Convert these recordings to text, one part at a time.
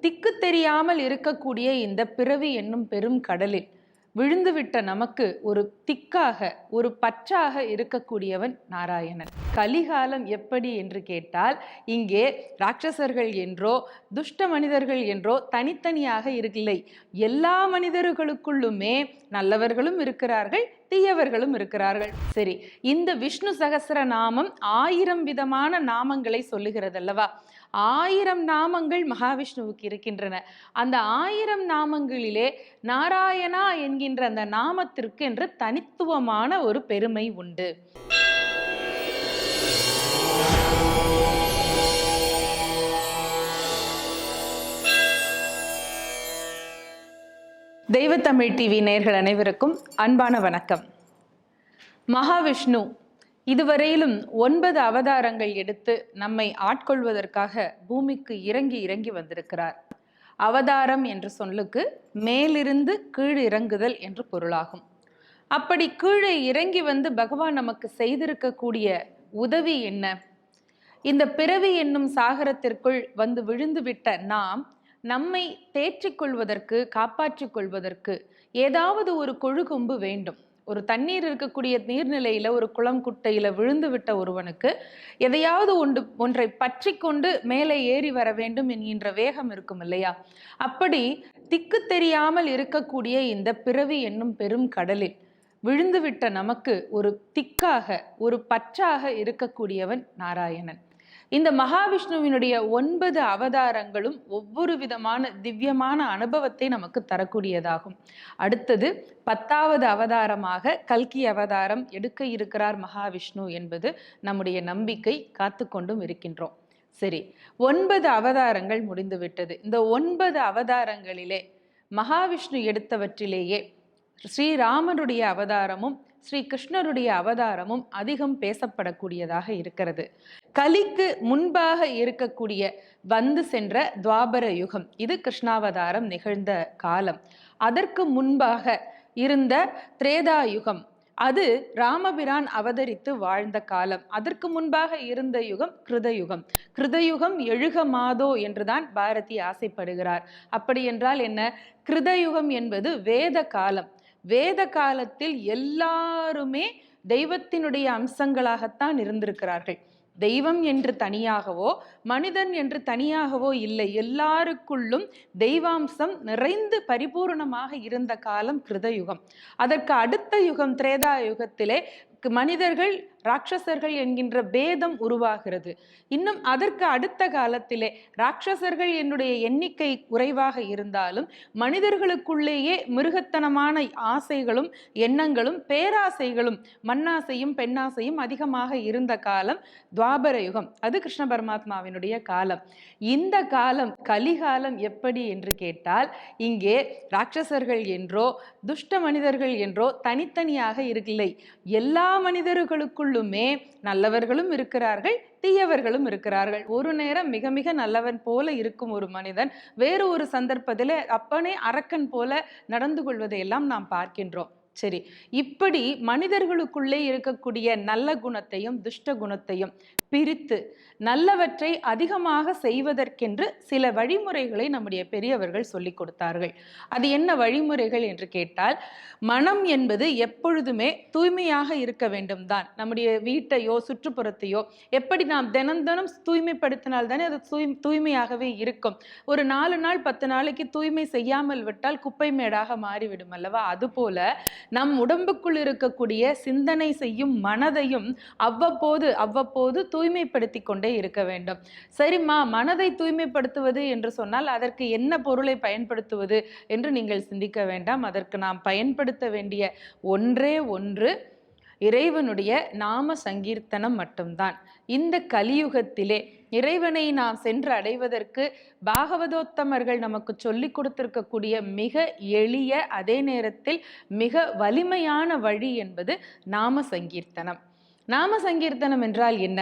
திக்கு தெரியாமல் இருக்கக்கூடிய இந்த பிறவி என்னும் பெரும் கடலில் விழுந்துவிட்ட நமக்கு ஒரு திக்காக ஒரு பற்றாக இருக்கக்கூடியவன் நாராயணன். கலிகாலம் எப்படி என்று கேட்டால் இங்கே ராட்சசர்கள் என்றோ துஷ்ட மனிதர்கள் என்றோ தனித்தனியாக இருக்கில்லை எல்லா மனிதர்களுக்குள்ளுமே நல்லவர்களும் இருக்கிறார்கள் தீயவர்களும் இருக்கிறார்கள். சரி இந்த விஷ்ணு சகஸ்ர நாமம் ஆயிரம் விதமான நாமங்களை சொல்லுகிறது அல்லவா ஆயிரம் நாமங்கள் மகாவிஷ்ணுவுக்கு இருக்கின்றன. அந்த ஆயிரம் நாமங்களிலே நாராயணா என்கின்ற அந்த நாமத்திற்கு என்று தனித்துவமான ஒரு பெருமை உண்டு. தெய்வத்தமிழ் டிவி நேர்கள் அனைவருக்கும் அன்பான வணக்கம். மகாவிஷ்ணு இதுவரையிலும் ஒன்பது அவதாரங்கள் எடுத்து நம்மை ஆட்கொள்வதற்காக பூமிக்கு இறங்கி இறங்கி வந்திருக்கிறார். அவதாரம் என்ற சொல்லுக்கு மேலிருந்து கீழ் இறங்குதல் என்று பொருளாகும். அப்படி கீழே இறங்கி வந்து பகவான் நமக்கு செய்திருக்கக்கூடிய உதவி என்ன? இந்த பிறவி என்னும் சாகரத்திற்குள் வந்து விழுந்துவிட்ட நாம் நம்மை தேற்றிக்கொள்வதற்கு காப்பாற்றிக் கொள்வதற்கு ஏதாவது ஒரு கொழுகொம்பு வேண்டும். ஒரு தண்ணீர் இருக்கக்கூடிய நீர்நிலையில் ஒரு குளம் குட்டையில் விழுந்து விட்ட ஒருவனுக்கு எதையாவது ஒன்று ஒன்றை பற்றி கொண்டு மேலே ஏறி வர வேண்டும் என்கின்ற வேகம் இருக்கும் இல்லையா? அப்படி திக்கு தெரியாமல் இருக்கக்கூடிய இந்த பிறவி என்னும் பெரும் கடலில் விழுந்துவிட்ட நமக்கு ஒரு திக்காக ஒரு பற்றாக இருக்கக்கூடியவன் நாராயணன். இந்த மகாவிஷ்ணுவினுடைய ஒன்பது அவதாரங்களும் ஒவ்வொரு விதமான திவ்யமான அனுபவத்தை நமக்கு தரக்கூடியதாகும். அடுத்தது பத்தாவது அவதாரமாக கல்கி அவதாரம் எடுக்க இருக்கிறார் மகாவிஷ்ணு என்பது நம்முடைய நம்பிக்கை காத்து கொண்டும் இருக்கின்றோம். சரி ஒன்பது அவதாரங்கள் முடிந்துவிட்டது. இந்த ஒன்பது அவதாரங்களிலே மகாவிஷ்ணு எடுத்தவற்றிலேயே ஸ்ரீராமனுடைய அவதாரமும் ஸ்ரீ கிருஷ்ணருடைய அவதாரமும் அதிகம் பேசப்படக்கூடியதாக இருக்கிறது. கலிக்கு முன்பாக இருக்கக்கூடிய வந்து சென்ற துவாபர யுகம் இது கிருஷ்ணாவதாரம் நிகழ்ந்த காலம். அதற்கு முன்பாக இருந்த திரேதா யுகம் அது ராமபிரான் அவதரித்து வாழ்ந்த காலம். அதற்கு முன்பாக இருந்த யுகம் கிருதயுகம். கிருதயுகம் எழுக மாதோ என்றுதான் பாரதி ஆசைப்படுகிறார். அப்படி என்றால் என்ன? கிருதயுகம் என்பது வேத காலம். வேத காலத்தில் எல்லாருமே தெய்வத்தினுடைய அம்சங்களாகத்தான் இருந்திருக்கிறார்கள். தெய்வம் என்று தனியாகவோ மனிதன் என்று தனியாகவோ இல்லை. எல்லாருக்குள்ளும் தெய்வாம்சம் நிறைந்து பரிபூர்ணமாக இருந்த காலம் கிருதயுகம். அதற்கு அடுத்த யுகம் திரேதா யுகத்திலே மனிதர்கள் ராட்சசர்கள் என்கின்ற பேதம் உருவாகிறது. இன்னும் அதற்கு அடுத்த காலத்திலே ராட்சசர்கள் என்னுடைய எண்ணிக்கை குறைவாக இருந்தாலும் மனிதர்களுக்குள்ளேயே மிருகத்தனமான ஆசைகளும் எண்ணங்களும் பேராசைகளும் மண்ணாசையும் பெண்ணாசையும் அதிகமாக இருந்த காலம் துவாபர யுகம். அது கிருஷ்ண பரமாத்மாவினுடைய காலம். இந்த காலம் கலிகாலம் எப்படி என்று கேட்டால் இங்கே ராட்சசர்கள் என்றோ துஷ்ட மனிதர்கள் என்றோ தனித்தனியாக இருக்கில்லை எல்லா நமக்குள்ளுமே நல்லவர்களும் இருக்கிறார்கள் தீயவர்களும் இருக்கிறார்கள். ஒரு நேரம் மிக மிக நல்லவன் போல இருக்கும் ஒரு மனிதன் வேறு ஒரு சந்தர்ப்பத்தில் அப்பனே அரக்கன் போல நடந்து கொள்வதையெல்லாம் நாம் பார்க்கின்றோம். சரி இப்படி மனிதர்களுக்குள்ளே இருக்கக்கூடிய நல்ல குணத்தையும் துஷ்ட குணத்தையும் பிரித்து நல்லவற்றை அதிகமாக செய்வதற்கென்று சில வழிமுறைகளை நம்முடைய பெரியவர்கள் சொல்லிக் கொடுத்தார்கள். அது என்ன வழிமுறைகள் என்று கேட்டால் மனம் என்பது எப்பொழுதுமே தூய்மையாக இருக்க வேண்டும் தான் நம்முடைய வீட்டையோ சுற்றுப்புறத்தையோ எப்படி நாம் தினம் தினம் தூய்மைப்படுத்தினால் தானே அது தூய் தூய்மையாகவே இருக்கும். ஒரு நாலு நாள் பத்து நாளைக்கு தூய்மை செய்யாமல் விட்டால் குப்பை மேடாக மாறிவிடும் அல்லவா? அதுபோல நம் உடம்புக்குள் இருக்கக்கூடிய சிந்தனை செய்யும் மனதையும் அவ்வப்போது அவ்வப்போது தூய்மைப்படுத்தி கொண்டே இருக்க வேண்டும். சரிம்மா மனதை தூய்மைப்படுத்துவது என்று சொன்னால் அதற்கு என்ன பொருளை பயன்படுத்துவது என்று நீங்கள் சிந்திக்க வேண்டாம். அதற்கு நாம் பயன்படுத்த வேண்டிய ஒன்றே ஒன்று இறைவனுடைய நாம சங்கீர்த்தனம் மட்டும்தான். இந்த கலியுகத்திலே இறைவனை நாம் சென்று அடைவதற்கு பாகவதோத்தமர்கள் நமக்கு சொல்லி கொடுத்திருக்கக்கூடிய மிக எளிய அதே நேரத்தில் மிக வலிமையான வழி என்பது நாம சங்கீர்த்தனம். நாம சங்கீர்த்தனம் என்றால் என்ன?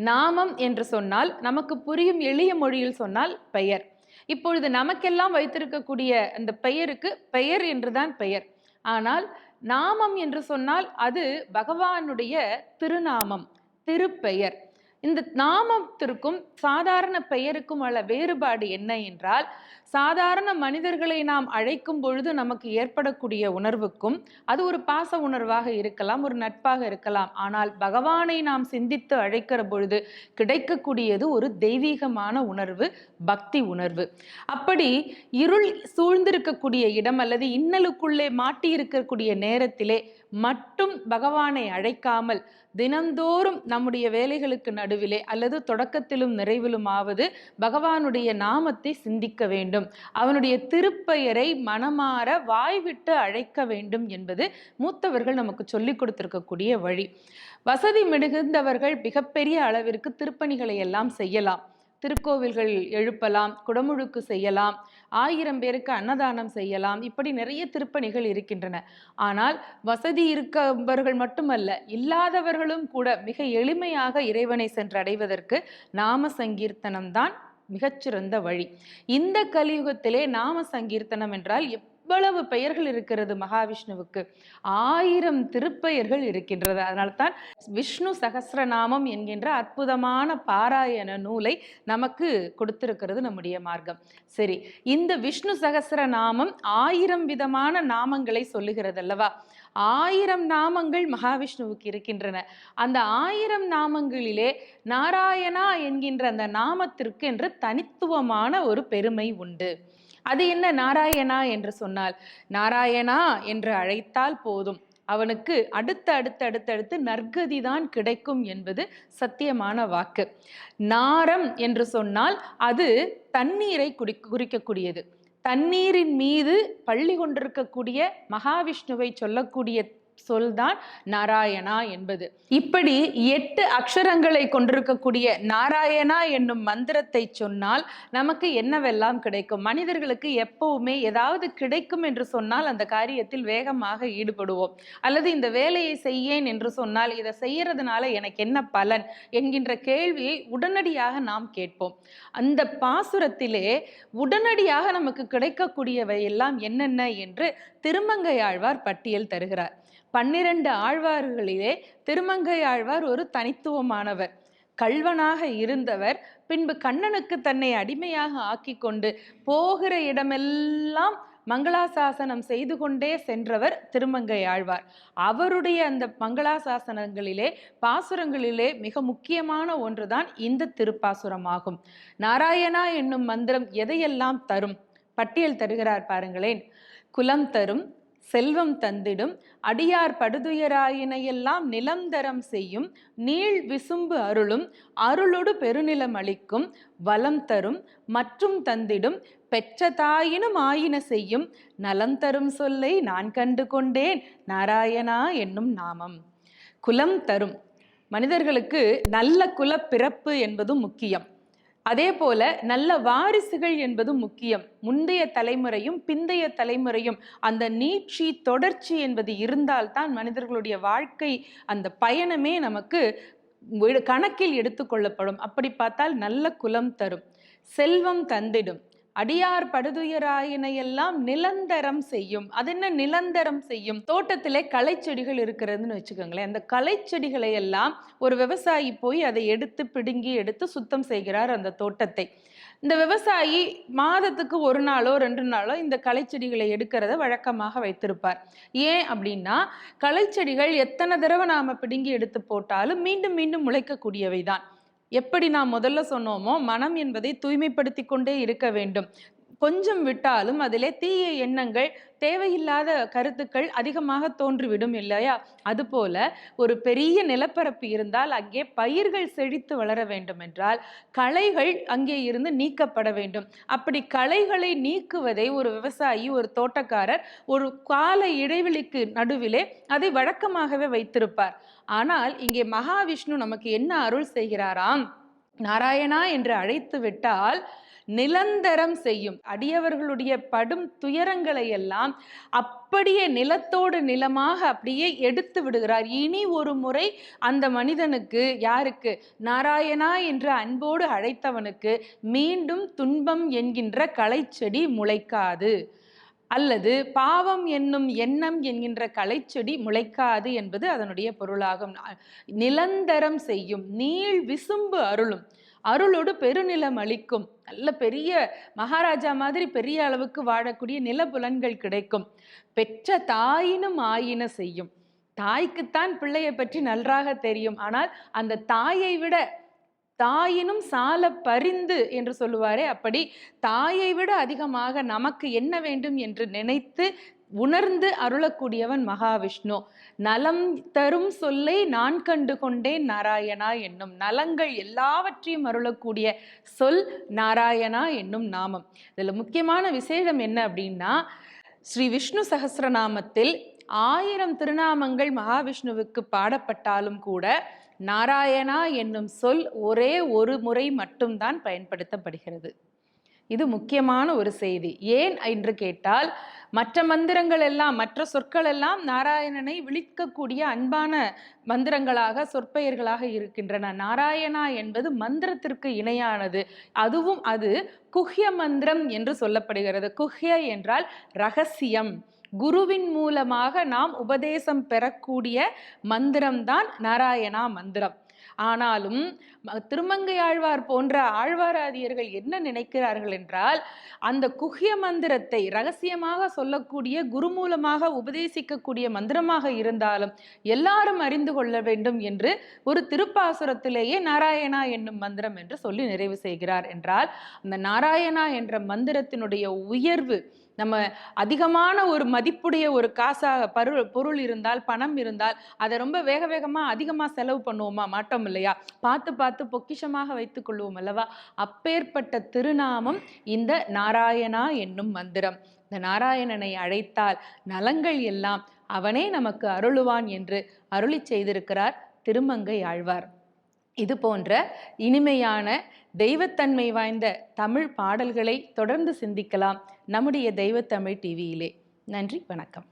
நாமம் என்று சொன்னால் நமக்கு புரியும் எளிய மொழியில் சொன்னால் பெயர். இப்பொழுது நமக்கெல்லாம் வைத்திருக்கக்கூடிய அந்த பெயருக்கு பெயர் என்றுதான் பெயர். ஆனால் நாமம் என்று சொன்னால் அது பகவானுடைய திருநாமம் திருப்பெயர். இந்த நாமத்திற்கும் சாதாரண பெயருக்கும் உள்ள வேறுபாடு என்ன என்றால் சாதாரண மனிதர்களை நாம் அழைக்கும் பொழுது நமக்கு ஏற்படக்கூடிய உணர்வுக்கும் அது ஒரு பாச உணர்வாக இருக்கலாம் ஒரு நட்பாக இருக்கலாம். ஆனால் பகவானை நாம் சிந்தித்து அழைக்கிற பொழுது கிடைக்கக்கூடியது ஒரு தெய்வீகமான உணர்வு பக்தி உணர்வு. அப்படி இருள் சூழ்ந்திருக்கக்கூடிய இடம் அல்லது இன்னலுக்குள்ளே மாட்டி இருக்கக்கூடிய நேரத்திலே மட்டும் பகவானை அழைக்காமல் தினந்தோறும் நம்முடைய வேலைகளுக்கு நடுவிலே அல்லது தொடக்கத்திலும் நிறைவிலுமாவது பகவானுடைய நாமத்தை சிந்திக்க வேண்டும். அவனுடைய திருப்பெயரை மனமாற வாய்விட்டு அழைக்க வேண்டும் என்பது மூத்தவர்கள் நமக்கு சொல்லிக் கொடுத்திருக்கக்கூடிய வழி. வசதி மிகுந்தவர்கள் மிகப்பெரிய அளவிற்கு திருப்பணிகளை எல்லாம் செய்யலாம். திருக்கோவில்கள் எழுப்பலாம் குடமுழுக்கு செய்யலாம் ஆயிரம் பேருக்கு அன்னதானம் செய்யலாம் இப்படி நிறைய திருப்பணிகள் இருக்கின்றன. ஆனால் வசதி இருக்கவர்கள் மட்டுமல்ல இல்லாதவர்களும் கூட மிக எளிமையாக இறைவனை சென்றடைவதற்கு நாம சங்கீர்த்தனம் தான் மிகச்சிறந்த வழி. இந்த கலியுகத்திலே நாம சங்கீர்த்தனம் என்றால் இவ்வளவு பெயர்கள் இருக்கிறது மகாவிஷ்ணுவுக்கு. ஆயிரம் திருப்பெயர்கள் இருக்கின்றது. அதனால்தான் விஷ்ணு சகசிரநாமம் என்கின்ற அற்புதமான பாராயண நூலை நமக்கு கொடுத்திருக்கிறது நம்முடைய மார்க்கம். சரி இந்த விஷ்ணு சகசிரநாமம் ஆயிரம் விதமான நாமங்களை சொல்லுகிறது அல்லவா ஆயிரம் நாமங்கள் மகாவிஷ்ணுவுக்கு இருக்கின்றன. அந்த ஆயிரம் நாமங்களிலே நாராயணா என்கின்ற அந்த நாமத்திற்கு என்று தனித்துவமான ஒரு பெருமை உண்டு. அது என்ன நாராயணா என்று சொன்னால் நாராயணா என்று அழைத்தால் போதும். அவனுக்கு அடுத்து அடுத்து அடுத்தடுத்து நற்கதி தான் கிடைக்கும் என்பது சத்தியமான வாக்கு. நாரம் என்று சொன்னால் அது தண்ணீரை குடி குறிக்கக்கூடியது தண்ணீரின் மீது பள்ளி கொண்டிருக்கக்கூடிய மகாவிஷ்ணுவை சொல்லக்கூடிய சொல்தான் நாராயணா என்பது. இப்படி எட்டு அக்ஷரங்களை கொண்டிருக்கக்கூடிய நாராயணா என்னும் மந்திரத்தை சொன்னால் நமக்கு என்னவெல்லாம் கிடைக்கும்? மனிதர்களுக்கு எப்பவுமே ஏதாவது கிடைக்கும் என்று சொன்னால் அந்த காரியத்தில் வேகமாக ஈடுபடுவோம். அல்லது இந்த வேலையை செய்யேன் என்று சொன்னால் இதை செய்யறதுனால எனக்கு என்ன பலன் என்கின்ற கேள்வியை உடனடியாக நாம் கேட்போம். அந்த பாசுரத்திலே உடனடியாக நமக்கு கிடைக்கக்கூடியவை எல்லாம் என்னென்ன என்று திருமங்கையாழ்வார் பட்டியல் தருகிறார். பன்னிரண்டு ஆழ்வார்களிலே திருமங்கை ஆழ்வார் ஒரு தனித்துவமானவர். கல்வனாக இருந்தவர் பின்பு கண்ணனுக்கு தன்னை அடிமையாக ஆக்கி கொண்டு போகிற இடமெல்லாம் மங்களாசாசனம் செய்து கொண்டே சென்றவர் திருமங்கை ஆழ்வார். அவருடைய அந்த மங்களாசாசனங்களிலே பாசுரங்களிலே மிக முக்கியமான ஒன்றுதான் இந்த திருப்பாசுரமாகும். நாராயணா என்னும் மந்திரம் எதையெல்லாம் தரும்? பட்டியல் தருகிறார் பாருங்களேன். குலம் தரும் செல்வம் தந்திடும். அடியார் படுதுயராயினையெல்லாம் நிலந்தரம் செய்யும். நீள் விசும்பு அருளும். அருளொடு பெருநிலம் அளிக்கும். வலம் தரும். மற்றும் தந்திடும். பெற்ற தாயினும் ஆயின செய்யும். நலம் தரும் சொல்லை நான் கண்டு கொண்டேன். நாராயணா என்னும் நாமம். குலம் தரும். மனிதர்களுக்கு நல்ல குல பிறப்பு என்பதும் முக்கியம். அதே போல நல்ல வாரிசுகள் என்பதும் முக்கியம். முந்தைய தலைமுறையும் பிந்தைய தலைமுறையும் அந்த நீட்சி தொடர்ச்சி என்பது இருந்தால்தான் மனிதர்களுடைய வாழ்க்கை அந்த பயணமே நமக்கு கணக்கில் எடுத்துக்கொள்ளப்படும் அப்படி பார்த்தால் நல்ல குலம் தரும். செல்வம் தந்திடும். அடியார் படுதுயராயினையெல்லாம் நிலந்தரம் செய்யும். அது என்ன நிலந்தரம் செய்யும்? தோட்டத்திலே களைச்செடிகள் இருக்கிறதுன்னு வச்சுக்கோங்களேன். அந்த களைச்செடிகளை எல்லாம் ஒரு விவசாயி போய் அதை எடுத்து பிடுங்கி எடுத்து சுத்தம் செய்கிறார் அந்த தோட்டத்தை. இந்த விவசாயி மாதத்துக்கு ஒரு நாளோ ரெண்டு நாளோ இந்த களைச்செடிகளை எடுக்கிறத வழக்கமாக வைத்திருப்பார். ஏன் அப்படின்னா களைச்செடிகள் எத்தனை தடவை நாம பிடுங்கி எடுத்து போட்டாலும் மீண்டும் மீண்டும் முளைக்கக்கூடியவை தான் எப்படி நான் முதல்ல சொன்னோமோ மனம் என்பதை தூய்மைப்படுத்தி கொண்டே இருக்க வேண்டும். கொஞ்சம் விட்டாலும் அதிலே தீய எண்ணங்கள் தேவையில்லாத கருத்துக்கள் அதிகமாக தோன்றிவிடும் இல்லையா? அதுபோல ஒரு பெரிய நிலப்பரப்பு இருந்தால் அங்கே பயிர்கள் செழித்து வளர வேண்டும் என்றால் களைகள் அங்கே இருந்து நீக்கப்பட வேண்டும். அப்படி களைகளை நீக்குவதை ஒரு விவசாயி ஒரு தோட்டக்காரர் ஒரு கால இடைவெளிக்கு நடுவிலே அதை வழக்கமாகவே வைத்திருப்பார். ஆனால் இங்கே மகாவிஷ்ணு நமக்கு என்ன அருள் செய்கிறாராம்? நாராயணா என்று அழைத்து விட்டால் நிலந்தரம் செய்யும். அடியவர்களுடைய படும் துயரங்களை எல்லாம் அப்படியே நிலத்தோடு நிலமாக அப்படியே எடுத்து விடுகிறார். இனி ஒரு முறை அந்த மனிதனுக்கு யாருக்கு? நாராயணா என்று அன்போடு அழைத்தவனுக்கு மீண்டும் துன்பம் என்கின்ற களைச்செடி முளைக்காது. அல்லது பாவம் என்னும் எண்ணம் என்கின்ற களைச்செடி முளைக்காது என்பது அதனுடைய பொருளாகும். நிலந்தரம் செய்யும் நீள் விசும்பு அருளும். அருளோடு பெருநிலம் அளிக்கும். நல்ல பெரிய மகாராஜா மாதிரி பெரிய அளவுக்கு வாழக்கூடிய நிலப்புலன்கள் கிடைக்கும். பெற்ற தாயினும் ஆயின செய்யும். தாய்க்குத்தான் பிள்ளையை பற்றி நன்றாக தெரியும். ஆனால் அந்த தாயை விட தாயினும் சால பரிந்து என்று சொல்லுவாரே அப்படி தாயை விட அதிகமாக நமக்கு என்ன வேண்டும் என்று நினைத்து உணர்ந்து அருளக்கூடியவன் மகாவிஷ்ணு. நலம் தரும் சொல்லை நான் கண்டு கொண்டேன் நாராயணா என்னும் நலங்கள் எல்லாவற்றையும் அருளக்கூடிய சொல் நாராயணா என்னும் நாமம். இதில் முக்கியமான விசேஷம் என்ன அப்படின்னா ஸ்ரீ விஷ்ணு சகசிரநாமத்தில் ஆயிரம் திருநாமங்கள் மகாவிஷ்ணுவுக்கு பாடப்பட்டாலும் கூட நாராயணா என்னும் சொல் ஒரே ஒரு முறை மட்டும்தான் பயன்படுத்தப்படுகிறது. இது முக்கியமான ஒரு செய்தி. ஏன் என்று கேட்டால் மற்ற மந்திரங்கள் எல்லாம் மற்ற சொற்கள் எல்லாம் நாராயணனை விழிக்கக்கூடிய அன்பான மந்திரங்களாக சொற்பெயர்களாக இருக்கின்றன. நாராயணா என்பது மந்திரத்திற்கு இணையானது. அதுவும் அது குஹ்ய மந்திரம் என்று சொல்லப்படுகிறது. குஹ்ய என்றால் ரகசியம். குருவின் மூலமாக நாம் உபதேசம் பெறக்கூடிய மந்திரம்தான் நாராயணா மந்திரம். ஆனாலும் திருமங்கை ஆழ்வார் போன்ற ஆழ்வாராதியர்கள் என்ன நினைக்கிறார்கள் என்றால் அந்த குஹ்ய மந்திரத்தை ரகசியமாக சொல்லக்கூடிய குரு மூலமாக உபதேசிக்கக்கூடிய மந்திரமாக இருந்தாலும் எல்லாரும் அறிந்து கொள்ள வேண்டும் என்று ஒரு திருப்பாசுரத்திலேயே நாராயணா என்னும் மந்திரம் என்று சொல்லி நிறைவு செய்கிறார் என்றால் அந்த நாராயணா என்ற மந்திரத்தினுடைய உயர்வு நம்ம அதிகமான ஒரு மதிப்புடைய ஒரு காசாக பரு பொருள் இருந்தால் பணம் இருந்தால் அதை ரொம்ப வேக வேகமாக அதிகமாக செலவு பண்ணுவோமா? மாட்டோம் இல்லையா? பார்த்து பார்த்து பொக்கிஷமாக வைத்துக் கொள்வோம் அல்லவா? அப்பேற்பட்ட திருநாமம் இந்த நாராயணா என்னும் மந்திரம். இந்த நாராயணனை அழைத்தால் நலங்கள் எல்லாம் அவனே நமக்கு அருளுவான் என்று அருளி செய்திருக்கிறார் திருமங்கை ஆழ்வார். இது போன்ற இனிமையான தெய்வத்தன்மை வாய்ந்த தமிழ் பாடல்களை தொடர்ந்து சிந்திக்கலாம். நம்முடைய தெய்வத்தமிழ் டிவியிலே நன்றி வணக்கம்.